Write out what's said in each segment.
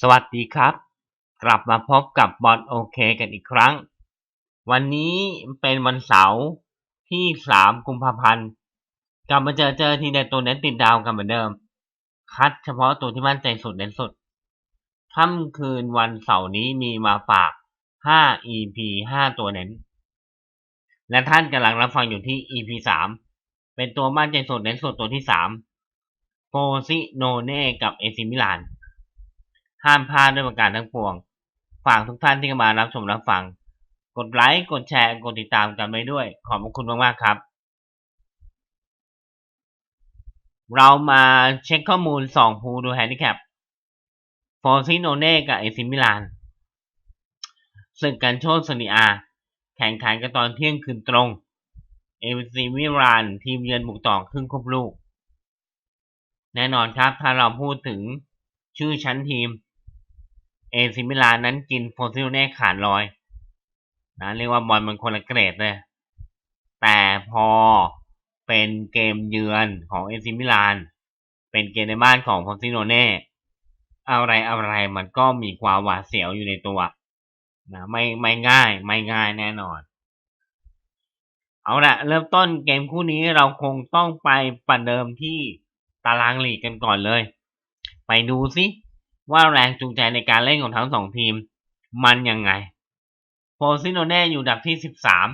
สวัสดีครับ กลับมาพบกับบอลโอเคกันอีกครั้ง วันนี้เป็นวันเสาร์ที่ 3 กุมภาพันธ์ กลับมาเจอเจอทีในตัวเน้นติดดาวกันเหมือนเดิม คัดเฉพาะตัวที่มั่นใจสุดเน้นสุดค่ำคืนวันเสาร์นี้มีมาฝาก 5 EP 5 ตัวเน้น และท่านกำลังรับฟังอยู่ที่ EP 3 เป็นตัวมั่นใจสุดเน้นสุดตัวที่ 3 โฟซิโนเน่กับเอซิมิลาน ห้ามพลาดด้วยประการทั้งปวง ฝากทุกท่านที่เข้ามารับชมรับฟัง กดไลค์ กดแชร์ กดติดตามกันไปด้วย ขอบคุณมากๆครับ เรามาเช็คข้อมูลสองภูดูแฮนดิแคปฟอร์ซิโนเน่กับเอซิมิลานศึกกันโชคสนิอา แข่งขันกันตอนเที่ยงคืนตรง เอซิมิลาน ทีมเยือนบุกต่อครึ่งครบลูก แน่นอนครับ ถ้าเราพูดถึงชื่อชั้นทีม เอซิมิลานนั้นกินโฟซิลเน่ขาดลอยนะเรียกว่าบอลมันคนละเกรดเลยแต่พอเป็นเกมเยือนของเอซิมิลาน เป็นเกมในบ้านของโฟซิโนเน่อะไรอะไรมันก็มีความหวาดเสียวอยู่ในตัวนะไม่ไม่ง่าย ไม่ง่ายแน่นอน เอาละเริ่มต้นเกมคู่นี้เราคงต้องไปประเดิมที่ตารางลีกกันก่อนเลย ไปดูซิ ว่าแรงจูงใจในการเล่นของทั้งสองทีม มันยังไงโฟซิโนเน่อยู่ดับที่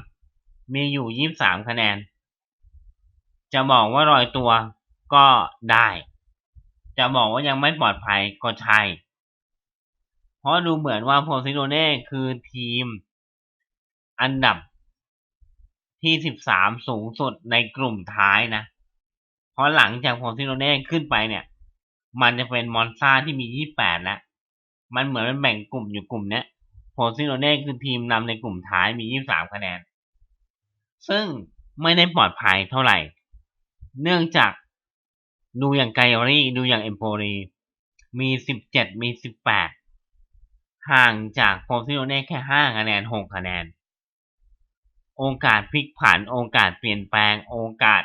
13 มีอยู่ 23 คะแนน จะบอกว่ารอยตัวก็ได้ จะบอกว่ายังไม่ปลอดภัยก็ใช่ เพราะดูเหมือนว่าโฟซิโนเน่คือทีม อันดับที่ 13 สูงสุดในกลุ่มท้ายนะ เพราะหลังจากโฟซิโนเน่ขึ้นไปเนี่ย มันจะเป็นมอนซาที่มี 28 แล้ว มันเหมือนมันแบ่งกลุ่มอยู่กลุ่มเนี้ยโพซิโนเน่คือทีมนำในกลุ่มท้ายมี 23 คะแนน ซึ่งไม่ได้ปลอดภัยเท่าไหร่ เนื่องจากดูอย่างไกอรี่ดูอย่างเอมโปรีมี 17 มี 18 ห่างจากโพซิโนเน่แค่ 5 คะแนน 6 คะแนน โอกาสพลิกผัน โอกาสเปลี่ยนแปลง โอกาส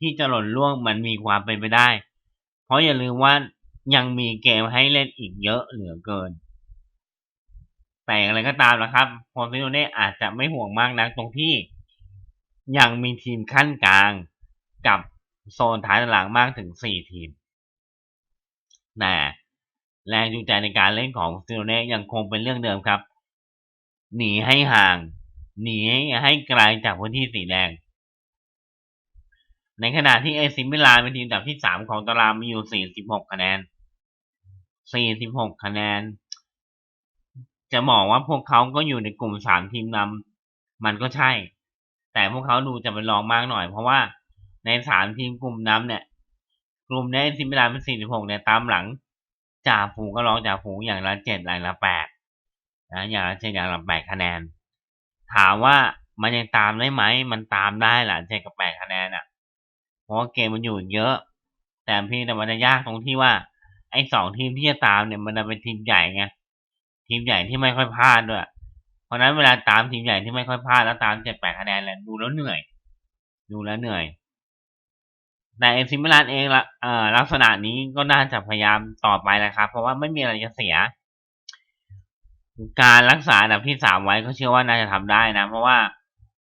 ที่จะหล่นล่วงมันมีความเป็นไปได้ ราะอย่าลืมว่ายังมีเกมให้เล่นอีกเยอะเหลือเกิน แต่อะไรก็ตามนะครับพอซิโนเน่อาจจะไม่ห่วงมากนักตรงที่ ยังมีทีมขั้นกลางกับโซนท้ายตารางมากถึง4ทีมแต่แรงจูงใจในการเล่นของซิโนเน่ยังคงเป็นเรื่องเดิมครับ หนีให้ห่าง หนีให้ไกลจากพื้นที่สีแดง ในขณะที่เอซิมิลานเป็นทีมอันดับที่สามของตารางมีอยู่สี่สิบหกคะแนนสี่สิบหกคะแนน จะบอกว่าพวกเขาก็อยู่ในกลุ่มสามทีมนำมันก็ใช่ แต่พวกเขาดูจะเป็นรองมากหน่อย เพราะว่าในสามทีมกลุ่มนำเนี่ย กลุ่มนี้เอซิมิลานเป็นสี่สิบหกเนี่ยตามหลังจ่าฝูงก็รองจ่าฝูงอย่างละเจ็ดอย่างละแปดนะอย่างละเจ็ดอย่างละแปดคะแนน ถามว่ามันยังตามได้ไหม มันตามได้แหละเจ็ดกับแปดคะแนนอะ ราะว่าเกมมันอยู่เยอะ แต่พี่แต่มันจะยากตรงที่ว่า ไอ้สองทีมที่จะตามเนี่ยมันจะเป็นทีมใหญ่ไงทีมใหญ่ที่ไม่ค่อยพลาดด้วย เพราะนั้นเวลาตามทีมใหญ่ที่ไม่ค่อยพลาดแล้วตามเจ็ดแปดคะแนนแหละดูแล้วเหนื่อย ดูแล้วเหนื่อยแต่เอซิมิลานเองละเอ่อลักษณะนี้ก็น่าจะพยายามต่อไปแหละครับ เพราะว่าไม่มีอะไรจะเสีย การรักษาอันดับที่สามไว้ก็เชื่อว่าน่าจะทำได้นะ เพราะว่า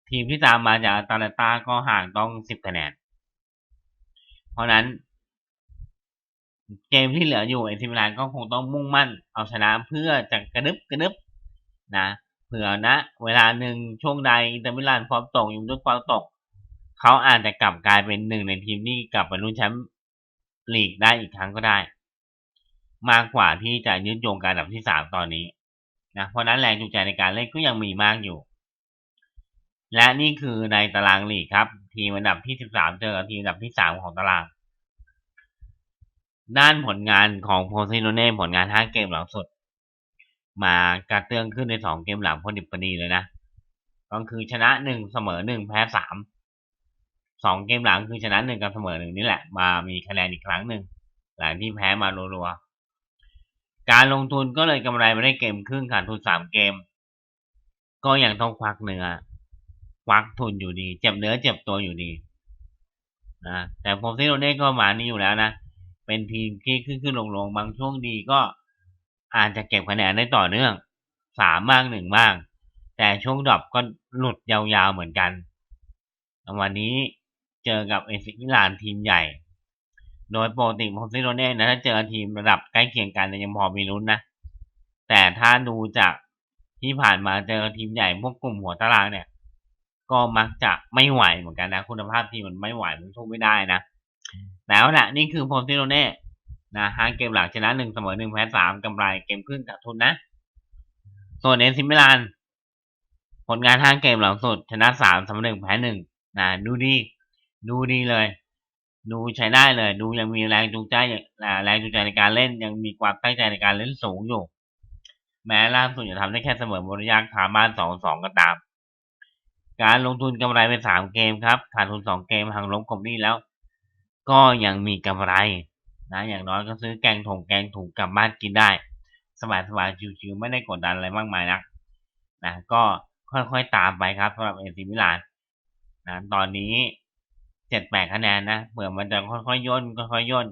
ทีมที่ตามมาจากตาเลต้าก็ห่างต้องสิบคะแนน เพราะนั้นเกมที่เหลืออยู่เอซิมิลานก็คงต้องมุ่งมั่นเอาชนะเพื่อจะกระดึบกระดึบนะเผื่อนะ เวลาหนึ่งช่วงใดอินเตอร์มิลานฟอร์มตกอยู่ด้วยความตก เขาอาจจะกลับกลายเป็นหนึ่งในทีมที่กลับไปลุ้นแชมป์ลีกได้อีกครั้งก็ได้ มากกว่าที่จะยึดโยงการดับที่สามตอนนี้นะเพราะนั้นแรงจูงใจในการเล่นก็ยังมีมากอยู่ และนี่คือในตารางลีกครับ ทีมอันดับที่สิบสามเจอกับทีมอันดับที่สามของตาราง ด้านผลงานของโพซิโนเน่ผลงานห้าเกมหลังสุด มากระเตื้องขึ้นในสองเกมหลังพอดิบพอดีเลยนะ ก็คือชนะหนึ่งเสมอหนึ่งแพ้สามสองเกมหลังคือชนะหนึ่งกับเสมอหนึ่งนี่แหละ มามีคะแนนอีกครั้งหนึ่ง หลังที่แพ้มารัวๆ การลงทุนก็เลยกำไรไม่ได้เกมครึ่งขาดทุนสามเกม ก็ยังต้องควักเนื้อ วักทุนอยู่ดี เจ็บเนื้อเจ็บตัวอยู่ดีนะแต่โฟซิโรเน่ก็มานี่อยู่แล้วนะ เป็นทีมที่ขึ้นขึ้นลงลงบางช่วงดีก็อาจจะเก็บคะแนนได้ต่อเนื่องสามบ้างหนึ่งบ้าง แต่ช่วงดรอปก็หลุดยาวๆเหมือนกัน วันนี้เจอกับเอซิมิลานทีมใหญ่ โดยปกติโพซิโรเน่นะถ้าเจอทีมระดับใกล้เคียงกันยังพอมีลุ้นนะ แต่ถ้าดูจากที่ผ่านมาเจอทีมใหญ่พวกกลุ่มหัวตารางเนี่ย ก็มักจะไม่ไหวเหมือนกันนะ คุณภาพทีมมันไม่ไหวมันสู้ไม่ได้นะแล้วนะนี่คือโพซิโรเน่นะห้าเกมหลังชนะหนึ่งเสมอหนึ่งแพ้สามกำไรเกมครึ่งขาดทุนนะ ส่วนเอซิมิลานผลงานห้าเกมหลังสุด ชนะสามเสมอหนึ่งแพ้หนึ่งนะดูดีดูดีเลย ดูใช้ได้เลย ดูยังมีแรงจูงใจแรงจูงใจในการเล่นยังมีความตั้งใจในการเล่นสูงอยู่ แม้ล่าสุดจะทำได้แค่เสมอบริยาขาบ้านสองสองก็ตาม การลงทุนกำไรไปสามเกมครับขาดทุนสองเกมหังล้มกบนี้แล้ว ก็ยังมีกำไรนะอย่างน้อยก็ซื้อแกงถงแกงถุงกลับบ้านกินได้ สบายสบายชิวๆไม่ได้กดดันอะไรมากมายนะนะก็ค่อยๆตามไปครับสำหรับเอซิมิลานนะตอนนี้เจ็ดแปดคะแนนนะเผื่อมันจะค่อยๆย่นค่อยๆย่น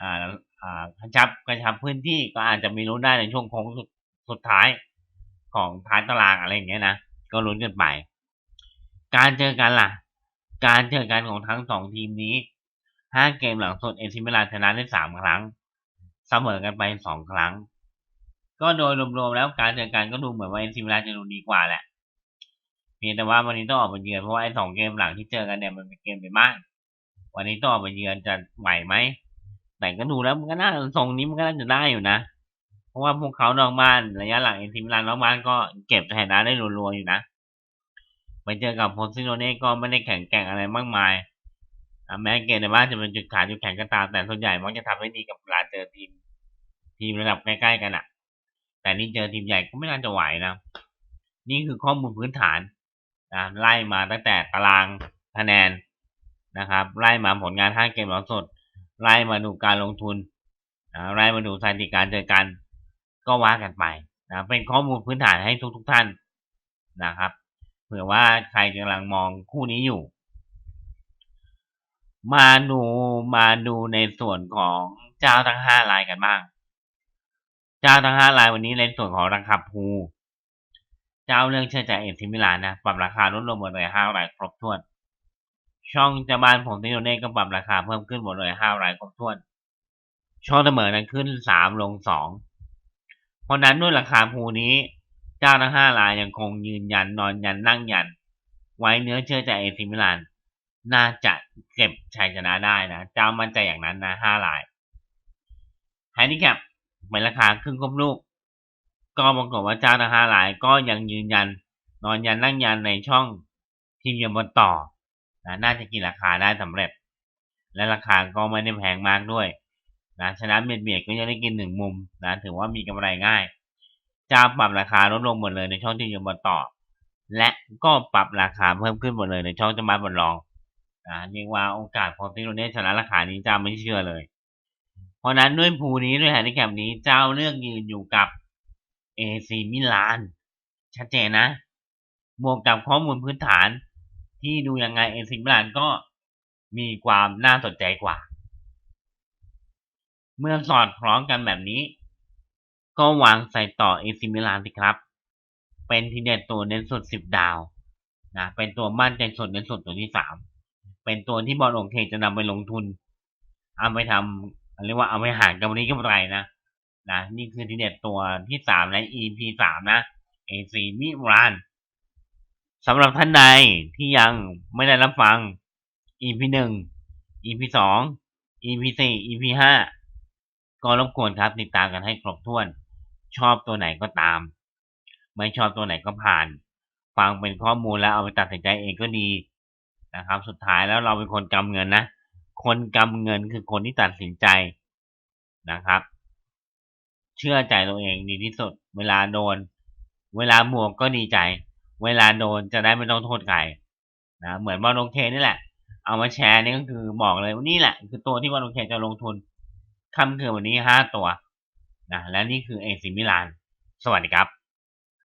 อ่าอ่ากระชับกระชับพื้นที่ก็อาจจะมีรู้ได้ในช่วงโค้งสุดสุดท้ายของท้ายตารางอะไรอย่างเงี้ยนะก็ลุ้นกันไป การเจอกันล่ะ การเจอกันของทั้งสองทีมนี้ห้าเกมหลังสุดเอซิมิลานชนะได้สามครั้ง เสมอกันไปสองครั้ง ก็โดยรวมๆแล้วการเจอกันก็ดูเหมือนว่าเอซิมิลานจะดูดีกว่าแหละ เพียงแต่ว่าวันนี้ต้องออกมาเยือนเพราะว่าไอ้สองเกมหลังที่เจอกันเนี่ยมันเป็นเกมไปบ้างวันนี้ต้องออกมาเยือนจะไหวไหม แต่ก็ดูแล้วมันก็น่าทรงนี้มันก็น่าจะได้อยู่นะ เพราะว่าพวกเขานอกบ้านระยะหลังเอซิมิลานนอกบ้านก็เก็บชนะได้รัวๆอยู่นะ ไปเจอกับโพซิโนเน่ก็ไม่ได้แข่งแกร่งอะไรมากมายแม้เกมในบ้านจะเป็นจุดขายจุดแข็งก็ตาม แต่ส่วนใหญ่มักจะทำให้ดีกับเวลาเจอทีม ทีมระดับใกล้ๆกันอะแต่นี่เจอทีมใหญ่ก็ไม่น่าจะไหวนะ นี่คือข้อมูลพื้นฐานนะไล่มาตั้งแต่ตารางคะแนนนะครับ ไล่มาผลงานห้าเกมหลังสุดไล่มาดูการลงทุนนะไล่มาดูสถิติการเจอกัน ก็ว่ากันไปนะเป็นข้อมูลพื้นฐานให้ทุกๆทท่านนะครับ ผื่อว่าใครกำลังมองคู่นี้อยู่ มาดูมาดูในส่วนของเจ้าทั้งห้ารายกันบ้าง เจ้าทั้งห้ารายวันนี้ในส่วนของราคาภู เจ้าเรื่องเชื่อใจเอ็นซิมิลานนะปรับราคาลดลงหมดเลยห้ารายครบถ้วน ช่องจะบานผมที่โดเน่ก็ปรับราคาเพิ่มขึ้นหมดเลยห้ารายครบถ้วน ช่องเสมอนั้นขึ้นสามลงสองเพราะนั้นด้วยราคาภูนี้ เจ้าทั้งห้ารายยังคงยืนยันนอนยันนั่งยัน ไว้เนื้อเชื่อใจเอซิมิลานน่าจะเก็บชัยชนะได้นะ เจ้ามั่นใจอย่างนั้นนะห้าลายไฮนิแคปเป็นราคาครึ่งครบลูก ก็ปรากฏว่าเจ้าทั้งห้าลายก็ยังยืนยัน นอนยันนั่งยันในช่องทีมเยือนบนต่อนะน่าจะกินราคาได้สำเร็จ และราคาก็ไม่ได้แพงมากด้วยนะฉะนั้นเบียดเบียดก็ยังได้กินหนึ่งมุมนะถือว่ามีกำไรง่าย จ้าปรับราคาลดลงหมดเลยในช่องที่ยืนบนต่อ และก็ปรับราคาเพิ่มขึ้นหมดเลยในช่องจะมาบนรองอ่าเรียกว่าโอกาสของติโรเน่ชนะราคานี้เจ้าไม่เชื่อเลย เพราะนั้นด้วยภูนี้ด้วยแฮนดิแคปนี้เจ้าเลือกยืนอยู่กับเอซีมิลาน ชัดเจนนะ บวกกับข้อมูลพื้นฐานที่ดูยังไงเอซีมิลานก็มีความน่าสนใจกว่า เมื่อสอดคล้องกันแบบนี้ ก็วางใส่ต่อเอซิมิลานสิครับ เป็นทีเด็ดตัวเน้นสุดสิบดาวนะเป็นตัวมั่นใจสุดเน้นสุดตัวที่สามเป็นตัวที่บอลองเคจะนำไปลงทุน เอาไปทำเรียกว่าเอาไปหารกำไรกำไรนะนะนี่คือทีเด็ดตัวที่สามใน EP สามนะ AC มิรานสำหรับท่านใดที่ยังไม่ได้รับฟัง EP หนึ่ง EP สอง EP สี่ EP ห้าก็รบกวนครับติดตามกันให้ครบถ้วน ชอบตัวไหนก็ตาม ไม่ชอบตัวไหนก็ผ่าน ฟังเป็นข้อมูลแล้วเอาไปตัดสินใจเองก็ดีนะครับ สุดท้ายแล้วเราเป็นคนกำเงินนะ คนกำเงินคือคนที่ตัดสินใจนะครับ เชื่อใจตัวเองดีที่สุด เวลาโดน เวลาหมวกก็ดีใจ เวลาโดนจะได้ไม่ต้องโทษใครนะเหมือนบอลโอเคนี่แหละ เอามาแชร์นี่ก็คือบอกเลยว่านี่แหละ คือตัวที่บอลโอเคจะลงทุนคำคืนวันนี้ห้าตัว นะและนี่คือเอซิมิลาน สวัสดีครับ